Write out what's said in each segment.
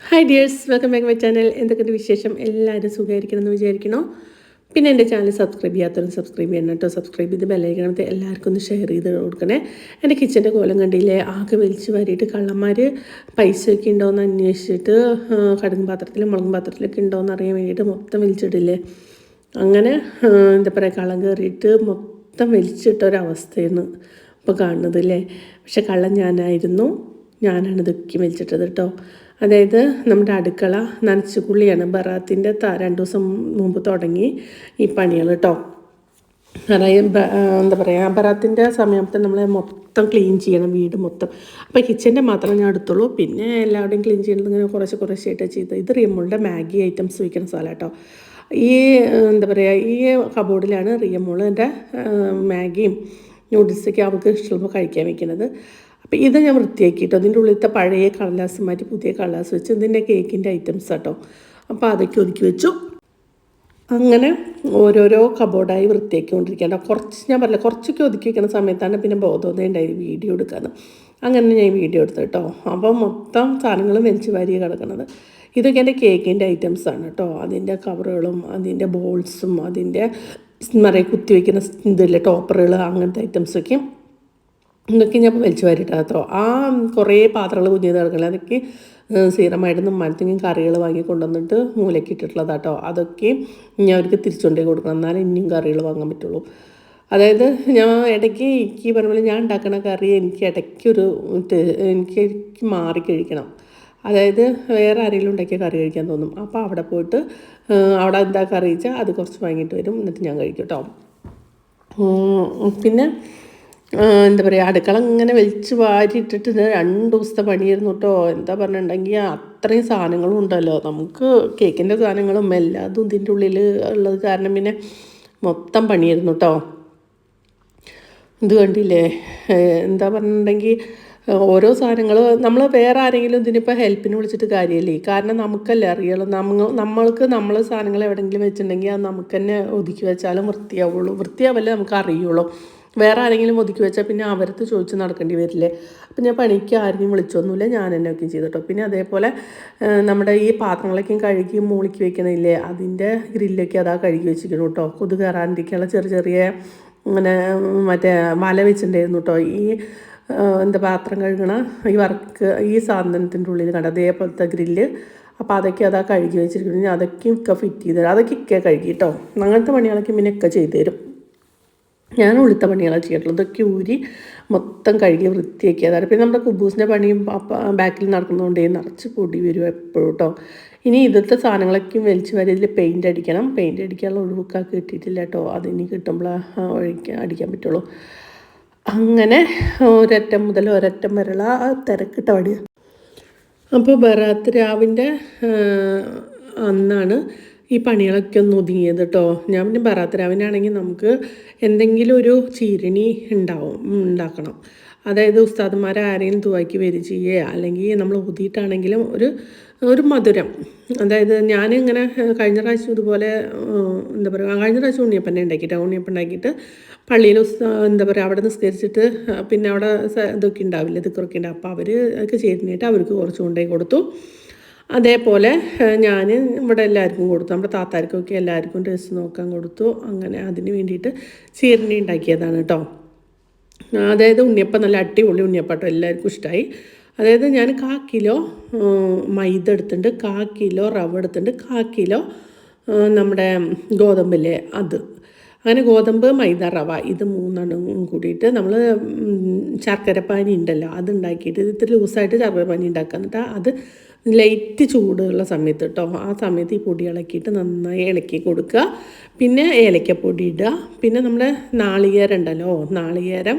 Hi dears welcome back my channel എന്തൊക്കെയുണ്ട് വിശേഷം? എല്ലാവരും സുഖമായിരിക്കണം എന്ന് വിചാരിക്കണോ പിന്നെ എന്റെ ചാനൽ സബ്സ്ക്രൈബ് ചെയ്യാത്തവരും സബ്സ്ക്രൈബ് ചെയ്യണം കേട്ടോ. സബ്സ്ക്രൈബ് ചെയ്ത് ബെല്ലൈക്കണത്തെ എല്ലാവർക്കും ഒന്ന് ഷെയർ ചെയ്ത് കൊടുക്കണേ. എന്റെ കിച്ചന്റെ കോലം കണ്ടില്ലേ? ആകെ വലിച്ചു വാരിയിട്ട് കള്ളന്മാർ പൈസയൊക്കെ ഉണ്ടോയെന്ന് അന്വേഷിച്ചിട്ട് കടുങ്ങ് പാത്രത്തിലും മുളകും പാത്രത്തിലൊക്കെ ഉണ്ടോയെന്ന് അറിയാൻ വേണ്ടിയിട്ട് മൊത്തം വലിച്ചിടില്ലേ അങ്ങനെ എന്താ പറയുക കള്ളം കയറിയിട്ട് മൊത്തം വലിച്ചിട്ടൊരവസ്ഥയാണ് ഇപ്പോൾ കാണുന്നത് അല്ലേ പക്ഷെ കള്ളം ഞാനായിരുന്നു. ഞാനാണ് ഇതൊക്കെ വലിച്ചിട്ടത് കേട്ടോ അതായത് നമ്മുടെ അടുക്കള നനച്ചുകുള്ളിയാണ് ബറാത്തിന്റെ രണ്ട് ദിവസം മുമ്പ് തുടങ്ങി ഈ പണികൾ കേട്ടോ അതായത് എന്താ പറയുക ബറാത്തിന്റെ സമയത്ത് നമ്മൾ മൊത്തം ക്ലീൻ ചെയ്യണം വീട് മൊത്തം. അപ്പോൾ കിച്ചന്റെ മാത്രമേ ഞാൻ എടുത്തുള്ളൂ. പിന്നെ എല്ലാവരുടെയും ക്ലീൻ ചെയ്യണത് ഇങ്ങനെ കുറച്ച് കുറച്ചായിട്ട് ചെയ്ത് ഇത് റിയമ്മളുടെ മാഗി ഐറ്റംസ് വയ്ക്കുന്ന സ്ഥലം കേട്ടോ ഈ എന്താ പറയുക ഈ കബോർഡിലാണ് റിയമോളിന്റെ മാഗിയും നൂഡിൽസൊക്കെ അവൾക്ക് ഇഷ്ടമുള്ള കഴിക്കാൻ വെക്കുന്നത്. അപ്പോൾ ഇത് ഞാൻ വൃത്തിയാക്കിയിട്ടോ? അതിന്റെ ഉള്ളിലത്തെ പഴയ കടലാസ് മാറ്റി പുതിയ കടലാസ് വെച്ച് ഇതിന്റെ കേക്കിന്റെ ഐറ്റംസ് കേട്ടോ അപ്പോൾ അതൊക്കെ ഒതുക്കി വെച്ചു. അങ്ങനെ ഓരോരോ കബോർഡായി വൃത്തിയാക്കിക്കൊണ്ടിരിക്കുകയാണ്. കുറച്ച് ഞാൻ പറഞ്ഞില്ല കുറച്ചൊക്കെ ഒതുക്കി വയ്ക്കുന്ന സമയത്താണ് പിന്നെ ബോധോദയം ഉണ്ടായി വീഡിയോ എടുക്കുന്നത് അങ്ങനെ ഞാൻ വീഡിയോ എടുത്തു കേട്ടോ. അപ്പോൾ മൊത്തം സാധനങ്ങൾ വലിച്ചു വാരി കിടക്കുന്നത് ഇതൊക്കെ എന്റെ കേക്കിന്റെ ഐറ്റംസ് ആണ് കേട്ടോ. അതിന്റെ കവറുകളും അതിന്റെ ബോൾസും അതിന്റെ നിറയെ കുത്തി വയ്ക്കുന്ന ഇതില്ലേ ടോപ്പറുകൾ അങ്ങനത്തെ ഐറ്റംസൊക്കെ ഇതൊക്കെ ഞാൻ വലിച്ചു വാരിയിട്ടാണ് കേട്ടോ. ആ കുറേ പാത്രങ്ങൾ കുഞ്ഞു കിടക്കില്ല അതൊക്കെ സ്ഥിരമായിട്ട് മരത്തെങ്കിലും കറികൾ വാങ്ങി കൊണ്ടുവന്നിട്ട് മൂലയ്ക്ക് കേട്ടോ. അതൊക്കെ ഞാൻ അവർക്ക് തിരിച്ചുകൊണ്ടേ കൊടുക്കണം. എന്നാലേ ഇനിയും കറികൾ വാങ്ങാൻ പറ്റുള്ളൂ. അതായത് ഞാൻ ഇടയ്ക്ക് എനിക്ക് പറഞ്ഞ പോലെ ഞാൻ ഉണ്ടാക്കണ കറി എനിക്ക് ഇടയ്ക്കൊരു എനിക്ക് മാറി കഴിക്കണം. അതായത് വേറെ ആരെങ്കിലും ഉണ്ടാക്കിയ കറി കഴിക്കാൻ തോന്നും. അപ്പോൾ അവിടെ പോയിട്ട് അവിടെ എന്താ കറി വെച്ചാൽ അത് കുറച്ച് വാങ്ങിയിട്ട് വരും. എന്നിട്ട് ഞാൻ കഴിക്കും കേട്ടോ. പിന്നെ എന്താ പറയുക അടുക്കള ഇങ്ങനെ വലിച്ച് വാരിയിട്ടിട്ട് രണ്ട് ദിവസത്തെ പണിയായിരുന്നു കേട്ടോ എന്താ പറഞ്ഞിട്ടുണ്ടെങ്കിൽ അത്രയും സാധനങ്ങളും ഉണ്ടല്ലോ. നമുക്ക് കേക്കിന്റെ സാധനങ്ങളും എല്ലാതും ഇതിന്റെ ഉള്ളിൽ ഉള്ളത് കാരണം പിന്നെ മൊത്തം പണിയായിരുന്നു കേട്ടോ ഇത് കണ്ടില്ലേ? എന്താ പറഞ്ഞിട്ടുണ്ടെങ്കിൽ ഓരോ സാധനങ്ങൾ നമ്മൾ വേറെ ആരെങ്കിലും ഇതിനിപ്പോൾ ഹെൽപ്പിന് വിളിച്ചിട്ട് കാര്യമില്ലേ കാരണം നമുക്കല്ലേ അറിയുള്ളൂ. നമ്മ നമ്മൾക്ക് നമ്മൾ സാധനങ്ങൾ എവിടെയെങ്കിലും വെച്ചിട്ടുണ്ടെങ്കിൽ അത് നമുക്ക് തന്നെ ഒതുക്കി വെച്ചാലും വൃത്തിയാവുള്ളൂ. വൃത്തിയാവല്ലേ നമുക്ക് അറിയുള്ളൂ. വേറെ ആരെങ്കിലും ഒതുക്കി വെച്ചാൽ പിന്നെ അവരത്ത് ചോദിച്ച് നടക്കേണ്ടി വരില്ലേ? അപ്പം ഞാൻ പണിക്ക് ആരെയും വിളിച്ചൊന്നുമില്ല. ഞാൻ തന്നെ ഒക്കെ ചെയ്തിട്ടോ പിന്നെ അതേപോലെ നമ്മുടെ ഈ പാത്രങ്ങളൊക്കെ കഴുകി മൂളിക്ക് വെക്കണില്ലേ? അതിന്റെ ഗ്രില്ലൊക്കെ അതാ കഴുകി വെച്ചിരിക്കണം കേട്ടോ. കൊതു കയറാണ്ടിരിക്കാനുള്ള ചെറിയ ചെറിയ അങ്ങനെ മറ്റേ വല വെച്ചിട്ടുണ്ടായിരുന്നു കേട്ടോ. ഈ എന്താ പാത്രം കഴുകണ ഈ വർക്ക് ഈ സാധനത്തിന്റെ ഉള്ളിൽ കണ്ട അതേപോലത്തെ ഗ്രില്ല്. അപ്പോൾ അതൊക്കെ അതാ കഴുകി വെച്ചിരിക്കുന്നു അതൊക്കെ ഒക്കെ ഫിറ്റ് ചെയ്ത് തരാം. അതൊക്കെ ഒക്കെ കഴുകി കേട്ടോ. അങ്ങനത്തെ പണികളൊക്കെ പിന്നെ ഒക്കെ ചെയ്തു തരും. ഞാൻ ഉളുത്ത പണികളാണ് ചെയ്യാറുള്ളത് ഇതൊക്കെ ഊരി മൊത്തം കഴുകി വൃത്തിയാക്കി അതായത് പിന്നെ നമ്മുടെ കുബൂസിന്റെ പണിയും ബാക്കിൽ നടക്കുന്നതുകൊണ്ട് നിറച്ച് പൊടി വരും എപ്പോഴും കേട്ടോ ഇനി ഇതിലത്തെ സാധനങ്ങളൊക്കെ വലിച്ച് വരെ ഇതിൽ പെയിന്റ് അടിക്കണം. പെയിന്റ് അടിക്കാനുള്ള ഒഴിവൊക്കെ കിട്ടിയിട്ടില്ല കേട്ടോ അതിനി കിട്ടുമ്പോൾ ഒഴിക്കാൻ അടിക്കാൻ പറ്റുള്ളൂ. അങ്ങനെ ഒരറ്റം മുതൽ ഒരറ്റം വരെയുള്ള ആ തിരക്കിട്ട പടി അപ്പോൾ ബറാത്ത് രാവിന്റെ അന്നാണ് ഈ പണികളൊക്കെ ഒന്ന് ഒതുങ്ങിയത് കേട്ടോ ഞാൻ പിന്നെ ബറാത്ത് രാവിനാണെങ്കിൽ നമുക്ക് എന്തെങ്കിലും ഒരു ചീരണി ഉണ്ടാവും ഉണ്ടാക്കണം. അതായത് ഉസ്താദന്മാരെ ആരെങ്കിലും തുവാക്കി വരിക ചെയ്യുക അല്ലെങ്കിൽ നമ്മൾ ഊതിയിട്ടാണെങ്കിലും ഒരു ഒരു മധുരം. അതായത് ഞാനിങ്ങനെ ഇങ്ങനെ കഴിഞ്ഞ പ്രാവശ്യം ഇതുപോലെ എന്താ പറയുക കഴിഞ്ഞ പ്രാവശ്യം ഉണ്ണിയപ്പന്നെ ഉണ്ടാക്കിയിട്ട്. ഉണ്ണിയപ്പം ഉണ്ടാക്കിയിട്ട് പള്ളിയിൽ എന്താ പറയുക അവിടെ നിസ്കരിച്ചിട്ട് പിന്നെ അവിടെ ഇതൊക്കെ ഉണ്ടാവില്ല ഇതൊക്കെ ഉണ്ടാവും അപ്പോൾ അവർ ഒക്കെ ചെയ്തിട്ട് അവർക്ക് കുറച്ച് കൊണ്ടുപോയി കൊടുത്തു. അതേപോലെ ഞാൻ ഇവിടെ എല്ലാവർക്കും കൊടുത്തു. നമ്മുടെ താത്താർക്കൊക്കെ എല്ലാവർക്കും ഡ്രസ്സ് നോക്കാൻ കൊടുത്തു. അങ്ങനെ അതിന് വേണ്ടിയിട്ട് ചീരണി ഉണ്ടാക്കിയതാണ് കേട്ടോ. അതായത് ഉണ്ണിയപ്പം നല്ല അടിപൊളി ഉണ്ണിയപ്പാട്ടോ എല്ലാവർക്കും ഇഷ്ടമായി അതായത് ഞാൻ കാ കിലോ മൈദ എടുത്തിട്ടുണ്ട്. കാ കിലോ റവ എടുത്തിട്ടുണ്ട്. കാ കിലോ നമ്മുടെ ഗോതമ്പല്ലേ അത്. അങ്ങനെ ഗോതമ്പ് മൈദ റവ ഇത് മൂന്നെണ്ണം കൂടിയിട്ട് നമ്മൾ ശർക്കരപ്പാനി ഉണ്ടല്ലോ അത് ഉണ്ടാക്കിയിട്ട് ഇത് ഇത്തിരി ലൂസായിട്ട് ശർക്കരപ്പാനി ഉണ്ടാക്കുക എന്നിട്ട് അത് ലൈറ്റ് ചൂടുള്ള സമയത്ത് കേട്ടോ ആ സമയത്ത് ഈ പൊടി ഇളക്കിയിട്ട് നന്നായി ഇളക്കി കൊടുക്കുക. പിന്നെ ഏലക്കപ്പൊടി ഇടുക. പിന്നെ നമ്മുടെ നാളികേരം ഉണ്ടല്ലോ നാളികേരം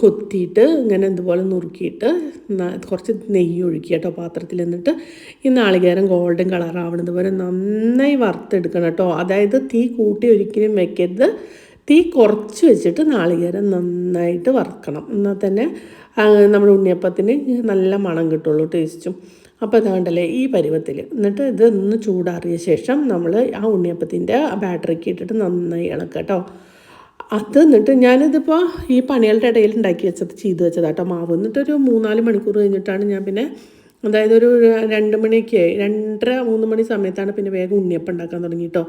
കൊത്തിയിട്ട് ഇങ്ങനെ ഇതുപോലെ നുറുക്കിയിട്ട് കുറച്ച് നെയ്യ് ഒഴിക്കുക കേട്ടോ പാത്രത്തിൽ എന്നിട്ട്. ഈ നാളികേരം ഗോൾഡൻ കളർ ആവണത് വരെ നന്നായി വറുത്തെടുക്കണം കേട്ടോ അതായത് തീ കൂട്ടി ഒരിക്കലും വെക്കരുത്. തീ കുറച്ച് വെച്ചിട്ട് നാളികേരം നന്നായിട്ട് വറുക്കണം. എന്നാൽ തന്നെ നമ്മുടെ ഉണ്ണിയപ്പത്തിന് നല്ല മണം കിട്ടുള്ളൂ ടേസ്റ്റും. അപ്പോൾ ഇതാണ്ടല്ലേ ഈ പരുവത്തിൽ എന്നിട്ട് ഇത് ഒന്ന് ചൂടാറിയ ശേഷം നമ്മൾ ആ ഉണ്ണിയപ്പത്തിന്റെ ബാറ്ററിക്ക് ഇട്ടിട്ട് നന്നായി ഇളക്കുക കേട്ടോ. അത് എന്നിട്ട് ഞാനിതിപ്പോൾ ഈ പണികളുടെ ഇടയിൽ ഉണ്ടാക്കി വെച്ചത് ചെയ്ത് വെച്ചതാട്ടോ മാവ്. എന്നിട്ടൊരു മൂന്നാൽ മണിക്കൂർ കഴിഞ്ഞിട്ടാണ് ഞാൻ പിന്നെ അതായത് ഒരു രണ്ട് മണിയൊക്കെ ആയി രണ്ടര മൂന്ന് മണി സമയത്താണ് പിന്നെ വേഗം ഉണ്ണിയപ്പം ഉണ്ടാക്കാൻ തുടങ്ങി കേട്ടോ.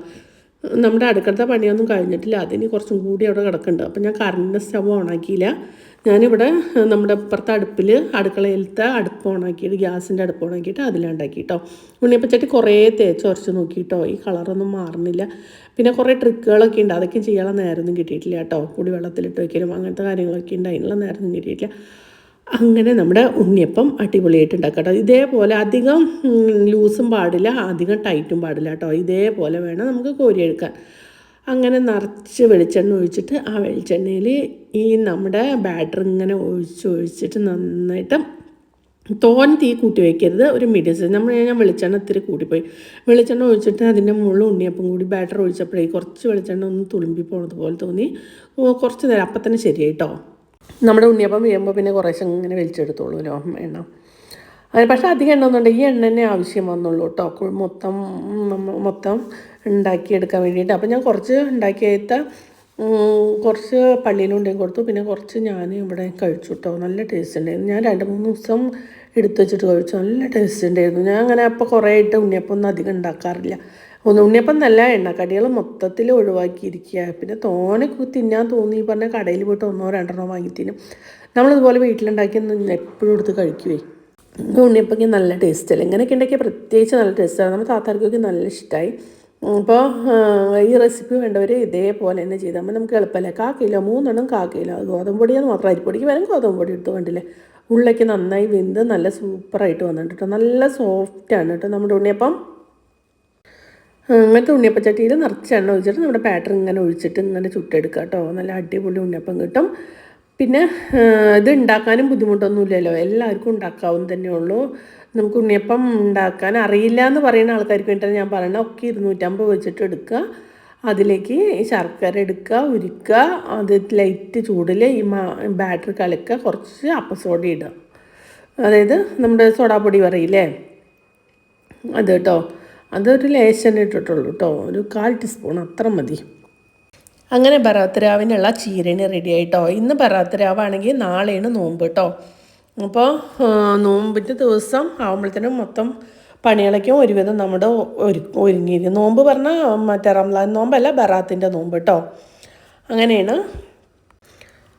നമ്മുടെ അടുക്കളത്തെ പണിയൊന്നും കഴിഞ്ഞിട്ടില്ല അതിന് കുറച്ചും കൂടി അവിടെ കിടക്കുന്നുണ്ട്. അപ്പം ഞാൻ കറണ്ട് സ്റ്റവ് ഓണാക്കിയില്ല ഞാനിവിടെ നമ്മുടെ ഇപ്പുറത്തെ അടുപ്പിൽ അടുക്കളയിലത്തെ അടുപ്പ് ഓണാക്കിയിട്ട് ഗ്യാസിന്റെ അടുപ്പ് ഓണാക്കിയിട്ട് അതിലുണ്ടാക്കി കേട്ടോ ഉണ്ണിയപ്പച്ചട്ടി കുറേ തേച്ച് ഉരച്ച് നോക്കി കേട്ടോ ഈ കളറൊന്നും മാറുന്നില്ല. പിന്നെ കുറേ ട്രിക്കുകളൊക്കെ ഉണ്ട്. അതൊക്കെ ചെയ്യാനുള്ള നേരമൊന്നും കിട്ടിയിട്ടില്ല കേട്ടോ. കുടിവെള്ളത്തിലിട്ട് വയ്ക്കലും അങ്ങനത്തെ കാര്യങ്ങളൊക്കെ ഉണ്ട്. അതിനുള്ള നേരമൊന്നും കിട്ടിയിട്ടില്ല. അങ്ങനെ നമ്മുടെ ഉണ്ണിയപ്പം അടിപൊളിയായിട്ട് ഉണ്ടാക്കാം കേട്ടോ. ഇതേപോലെ അധികം ലൂസും പാടില്ല. അധികം ടൈറ്റും പാടില്ല കേട്ടോ. ഇതേപോലെ വേണം നമുക്ക് കോരിയെടുക്കാൻ. അങ്ങനെ നിറച്ച് വെളിച്ചെണ്ണ ഒഴിച്ചിട്ട് ആ വെളിച്ചെണ്ണയിൽ ഈ നമ്മുടെ ബാറ്റർ ഇങ്ങനെ ഒഴിച്ച് ഒഴിച്ചിട്ട് നന്നായിട്ട് തോൻ തീ കൂട്ടി വയ്ക്കരുത് ഒരു മീഡിയം സൈസ് നമ്മൾ ഞാൻ വെളിച്ചെണ്ണ ഇത്തിരി കൂട്ടിപ്പോയി വെളിച്ചെണ്ണ ഒഴിച്ചിട്ട് അതിന്റെ മുകളിൽ ഉണ്ണിയപ്പം കൂടി ബാറ്റർ ഒഴിച്ചപ്പോഴേ കുറച്ച് വെളിച്ചെണ്ണ ഒന്ന് തുളുമ്പി പോണത് പോലെ തോന്നി. കുറച്ച് നേരം. അപ്പം തന്നെ ശരി കേട്ടോ നമ്മുടെ ഉണ്ണിയപ്പം വീഴുമ്പോൾ പിന്നെ കുറേശ്ശെ ഇങ്ങനെ വലിച്ചെടുത്തോളൂല്ലോ എണ്ണ. പക്ഷേ അധികം എണ്ണ ഒന്നുണ്ട് ഈ എണ്ണ തന്നെ ആവശ്യം വന്നുള്ളൂ കേട്ടോ മൊത്തം മൊത്തം ഉണ്ടാക്കിയെടുക്കാൻ വേണ്ടിയിട്ട്. അപ്പോൾ ഞാൻ കുറച്ച് ഉണ്ടാക്കിയത്ത കുറച്ച് പള്ളിയിലുണ്ടെങ്കിൽ കൊടുത്തു. പിന്നെ കുറച്ച് ഞാൻ ഇവിടെ കഴിച്ചു കേട്ടോ നല്ല ടേസ്റ്റ് ഉണ്ടായിരുന്നു. ഞാൻ രണ്ട് മൂന്ന് ദിവസം എടുത്തു വെച്ചിട്ട് കഴിച്ചു. നല്ല ടേസ്റ്റ് ഉണ്ടായിരുന്നു. ഞാൻ അങ്ങനെ അപ്പോൾ കുറേ ആയിട്ട് ഉണ്ണിയപ്പം ഒന്നും അധികം ഉണ്ടാക്കാറില്ല. ഒന്ന് ഉണ്ണിയപ്പം നല്ല എണ്ണക്കടികൾ മൊത്തത്തിൽ ഒഴിവാക്കിയിരിക്കുക പിന്നെ തോനെ തിന്നാൻ തോന്നി. ഈ പറഞ്ഞ കടയിൽ പോയിട്ട് ഒന്നോ രണ്ടെണ്ണോ വാങ്ങി തിന്നും. നമ്മളിതുപോലെ വീട്ടിലുണ്ടാക്കി എപ്പോഴും എടുത്ത് കഴിക്കുവേ. ഉണ്ണിയപ്പൊക്കെ നല്ല ടേസ്റ്റ് അല്ലേ? ഇങ്ങനെയൊക്കെ ഉണ്ടാക്കിയാൽ പ്രത്യേകിച്ച് നല്ല ടേസ്റ്റാണ് നമ്മുടെ താത്താർക്കൊക്കെ നല്ല ഇഷ്ടമായി അപ്പോൾ ഈ റെസിപ്പി വേണ്ടവർ ഇതേപോലെ തന്നെ ചെയ്താൽ മതി. നമുക്ക് എളുപ്പമല്ലേ? കാ കിലോ മൂന്നെണ്ണം കാ കിലോ. ഗോതമ്പ് പൊടിയെന്ന് മാത്രം അരിപ്പൊടിക്ക് വരും ഗോതമ്പ് പൊടി എടുത്ത് കണ്ടില്ലേ ഉള്ളിലേക്ക് നന്നായി വെന്ത് നല്ല സൂപ്പറായിട്ട് വന്നിട്ട് കേട്ടോ. നല്ല സോഫ്റ്റാണ് കേട്ടോ നമ്മുടെ ഉണ്ണിയപ്പം. അങ്ങനത്തെ ഉണ്ണിയപ്പച്ചട്ടിയിൽ നിറച്ച് എണ്ണ ഒഴിച്ചിട്ട് നമ്മുടെ ബാറ്റർ ഇങ്ങനെ ഒഴിച്ചിട്ട് ഇങ്ങനെ ചുട്ടെടുക്കുക കേട്ടോ. നല്ല അടിപൊളി ഉണ്ണിയപ്പം കിട്ടും. പിന്നെ ഇത് ഉണ്ടാക്കാനും ബുദ്ധിമുട്ടൊന്നുമില്ലല്ലോ. എല്ലാവർക്കും ഉണ്ടാക്കാവുന്ന തന്നെ ഉള്ളൂ. നമുക്ക് ഉണ്ണിയപ്പം ഉണ്ടാക്കാൻ അറിയില്ല എന്ന് പറയുന്ന ആൾക്കാർക്ക് വേണ്ടിയിട്ടാണ് ഞാൻ പറയുന്നത് ഒക്കെ ഇരുന്നൂറ്റമ്പത് വെച്ചിട്ട് എടുക്കുക. അതിലേക്ക് ശർക്കര എടുക്കുക ഉരുക്കുക അത് ലൈറ്റ് ചൂടിൽ ഈ മാ ബാറ്റർ കലക്കുക കുറച്ച് അപ്പസോഡ ഇടുക. അതായത് നമ്മുടെ സോഡാപ്പൊടി പറയില്ലേ? അത് കേട്ടോ അതൊരു ലേശം ഇട്ടിട്ടുള്ളൂ കേട്ടോ ഒരു കാൽ ടീസ്പൂൺ അത്ര മതി. അങ്ങനെ ബറാത്തരാവിനുള്ള ചീരണി റെഡി ആയിട്ടോ ഇന്ന് ബറാത്തരാവാണെങ്കിൽ നാളെയാണ് നോമ്പ് കേട്ടോ അപ്പോൾ നോമ്പിന്റെ ദിവസം ആകുമ്പോഴത്തേനും മൊത്തം പണികളൊക്കെ ഒരുവിധം നമ്മുടെ ഒരു ഒരുങ്ങിയിരിക്കും നോമ്പ് പറഞ്ഞാൽ മറ്റേ റംലാൻ നോമ്പല്ല ബറാത്തിന്റെ നോമ്പ് കേട്ടോ. അങ്ങനെയാണ്.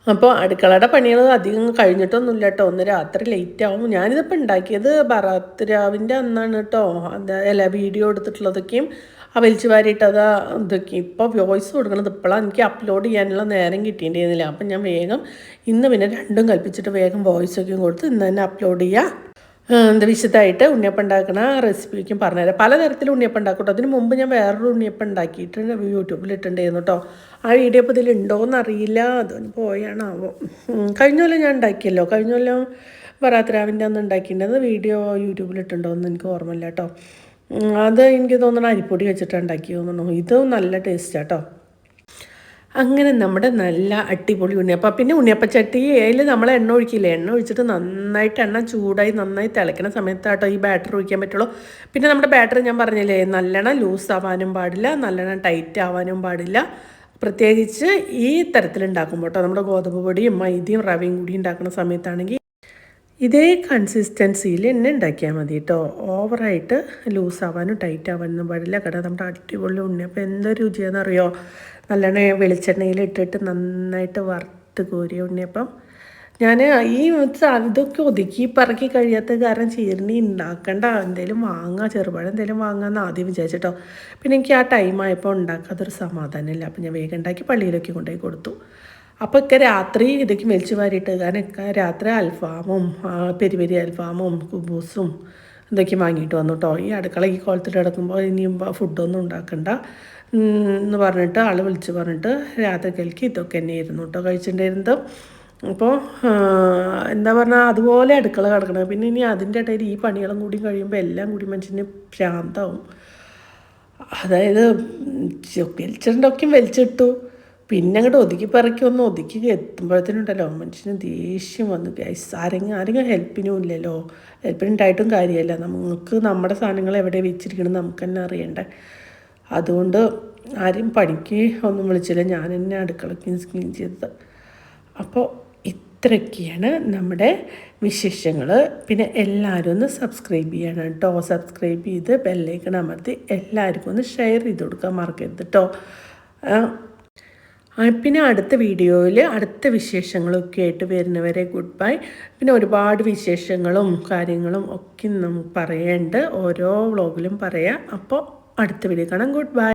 അപ്പോൾ അടുക്കളയുടെ പണികൾ അധികം കഴിഞ്ഞിട്ടൊന്നുമില്ല കേട്ടോ. ഒന്ന് രാത്രി ലേറ്റ് ആവും ഞാനിതിപ്പോൾ ഉണ്ടാക്കിയത് ബറാത്ത് രാവിന്റെ അന്നാണ് കേട്ടോ. അല്ല വീഡിയോ എടുത്തിട്ടുള്ളതൊക്കെയും ആ വലിച്ചു വാരിയിട്ട് അത് ഇതൊക്കെ. ഇപ്പോൾ വോയിസ് കൊടുക്കണത് ഇപ്പോഴാണ് എനിക്ക് അപ്ലോഡ് ചെയ്യാനുള്ള നേരം കിട്ടിയിട്ടുണ്ടായിരുന്നില്ല. അപ്പം ഞാൻ വേഗം ഇന്ന് പിന്നെ രണ്ടും കൽപ്പിച്ചിട്ട് വേഗം വോയിസൊക്കെയും കൊടുത്ത് ഇന്ന് തന്നെ അപ്ലോഡ് ചെയ്യുക എന്താ വിശദമായിട്ട് ഉണ്ണിയപ്പം ഉണ്ടാക്കുന്ന റെസിപ്പിക്കും പറഞ്ഞുതരാം. പലതരത്തിൽ ഉണ്ണിയപ്പം ഉണ്ടാക്കും അതിന് മുമ്പ് ഞാൻ വേറൊരു ഉണ്ണിയപ്പം ഉണ്ടാക്കിയിട്ട് യൂട്യൂബിൽ ഇട്ടുണ്ടായിരുന്നു കേട്ടോ ആ വീഡിയോ ഇപ്പോൾ ഇതിൽ ഉണ്ടോയെന്ന് അറിയില്ല. അതൊന്ന് പോയാണാവോ. കഴിഞ്ഞ കൊല്ലം ഞാൻ ഉണ്ടാക്കിയല്ലോ. കഴിഞ്ഞ കൊല്ലം വറാത്രാവിന്റെ അന്ന് ഉണ്ടാക്കിയിട്ടുണ്ടെന്ന് വീഡിയോ യൂട്യൂബിൽ ഇട്ടുണ്ടോ എന്ന് എനിക്ക് ഓർമ്മയില്ല കേട്ടോ അത് എനിക്ക് തോന്നുന്നു അരിപ്പൊടി വെച്ചിട്ട് ഉണ്ടാക്കി തോന്നുന്നു. ഇത് നല്ല ടേസ്റ്റ് കേട്ടോ അങ്ങനെ നമ്മുടെ നല്ല അടിപൊളി ഉണ്ണിയപ്പം പിന്നെ ഉണ്ണിയപ്പച്ചട്ടി അതിൽ നമ്മൾ എണ്ണ ഒഴിക്കില്ല? എണ്ണ ഒഴിച്ചിട്ട് നന്നായിട്ട് എണ്ണ ചൂടായി നന്നായി തിളയ്ക്കുന്ന സമയത്താട്ടോ ഈ ബാറ്റർ ഒഴിക്കാൻ പറ്റുള്ളൂ. പിന്നെ നമ്മുടെ ബാറ്റർ ഞാൻ പറഞ്ഞില്ലേ നല്ലെണ്ണം ലൂസ് ആവാനും പാടില്ല നല്ലെണ്ണം ടൈറ്റ് ആവാനും പാടില്ല. പ്രത്യേകിച്ച് ഈ തരത്തിലുണ്ടാക്കുമ്പോൾ കേട്ടോ നമ്മുടെ ഗോതമ്പ് പൊടിയും മൈദയും റവയും കൂടി ഉണ്ടാക്കുന്ന സമയത്താണെങ്കിൽ ഇതേ കൺസിസ്റ്റൻസിയിൽ എന്നെ ഉണ്ടാക്കിയാൽ മതി കേട്ടോ ഓവറായിട്ട് ലൂസ് ആവാനും ടൈറ്റ് ആവാനൊന്നും പാടില്ല. കേട്ടോ നമ്മുടെ അടിപൊളി ഉണ്ണി. ഉണ്ണിയപ്പം എന്തൊരു രുചിയാണെന്നറിയോ നല്ലവണ്ണം വെളിച്ചെണ്ണയിൽ ഇട്ടിട്ട് നന്നായിട്ട് വറുത്ത് കോരിയ ഉണ്ണിയപ്പം ഞാൻ ഈ ഇതൊക്കെ ഒതുക്കി പറക്കി കഴിയാത്ത കാരണം ചീരണി ഉണ്ടാക്കണ്ട. എന്തെങ്കിലും വാങ്ങാം. ചെറുപഴം എന്തെങ്കിലും വാങ്ങാമെന്ന് ആദ്യം വിചാരിച്ചിട്ടോ. പിന്നെ എനിക്ക് ആ ടൈം ആയപ്പോൾ ഉണ്ടാക്കാത്തൊരു സമാധാനമില്ല. അപ്പം ഞാൻ വേഗം ഉണ്ടാക്കി പള്ളിയിലൊക്കെ കൊണ്ടുപോയി കൊടുത്തു. അപ്പോൾ ഒക്കെ രാത്രി ഇതൊക്കെ മെലിച്ച് വാരിയിട്ട് ഒക്കെ രാത്രി അൽഫാമും പെരി പെരി അൽഫാമും കുബൂസും ഇതൊക്കെ വാങ്ങിയിട്ട് വന്നു കേട്ടോ ഈ അടുക്കള ഈ കോലത്തിൽ കിടക്കുമ്പോൾ ഇനിയും ഫുഡൊന്നും ഉണ്ടാക്കണ്ട. എന്ന് പറഞ്ഞിട്ട് ആൾ വിളിച്ച് പറഞ്ഞിട്ട് രാത്രിക്കലേക്ക് ഇതൊക്കെ തന്നെ ഇരുന്നു കേട്ടോ കഴിച്ചിട്ടുണ്ടായിരുന്നത്. അപ്പോൾ എന്താ പറഞ്ഞാൽ അതുപോലെ അടുക്കള കിടക്കണം. പിന്നെ ഇനി അതിന്റെ ഇടയിൽ ഈ പണികളും കൂടി കഴിയുമ്പോൾ എല്ലാം കൂടി മനുഷ്യന് ഭ്രാന്താവും. അതായത് വലിച്ചിട്ടുണ്ടൊക്കെ വലിച്ചിട്ടു. പിന്നെ അങ്ങോട്ട് ഒതുക്കി പറക്കി ഒന്ന് ഒതുക്കി എത്തുമ്പോഴത്തേനുണ്ടല്ലോ മനുഷ്യന് ദേഷ്യം വന്നു. ഗൈസ് ആരെങ്കിലും ആരെങ്കിലും ഹെൽപ്പിനും ഇല്ലല്ലോ. ഹെൽപ്പിനുണ്ടായിട്ടും കാര്യമല്ല നമുക്ക് നമ്മുടെ സാധനങ്ങൾ എവിടെ വെച്ചിരിക്കണം നമുക്ക് തന്നെ അറിയണ്ടേ. അതുകൊണ്ട് ആരും പണിക്ക് ഒന്നും വിളിച്ചില്ല. ഞാൻ തന്നെ അടുക്കള ക്ലീൻ ചെയ്തത്. അപ്പോൾ ഇത്രയൊക്കെയാണ് നമ്മുടെ വിശേഷങ്ങൾ. പിന്നെ എല്ലാവരും ഒന്ന് സബ്സ്ക്രൈബ് ചെയ്യണം കേട്ടോ സബ്സ്ക്രൈബ് ചെയ്ത് ബെല്ലൈക്കൺ അമർത്തി എല്ലാവർക്കും ഒന്ന് ഷെയർ ചെയ്ത് കൊടുക്കാൻ മറക്കരുത് കേട്ടോ പിന്നെ അടുത്ത വീഡിയോയിൽ അടുത്ത വിശേഷങ്ങളൊക്കെ ആയിട്ട് വരുന്നവരെ ഗുഡ് ബൈ. പിന്നെ ഒരുപാട് വിശേഷങ്ങളും കാര്യങ്ങളും ഒക്കെ നമുക്ക് പറയേണ്ട ഓരോ വ്ളോഗിലും പറയാം. അപ്പോൾ അടുത്ത വീഡിയോ കാണാം. Good bye.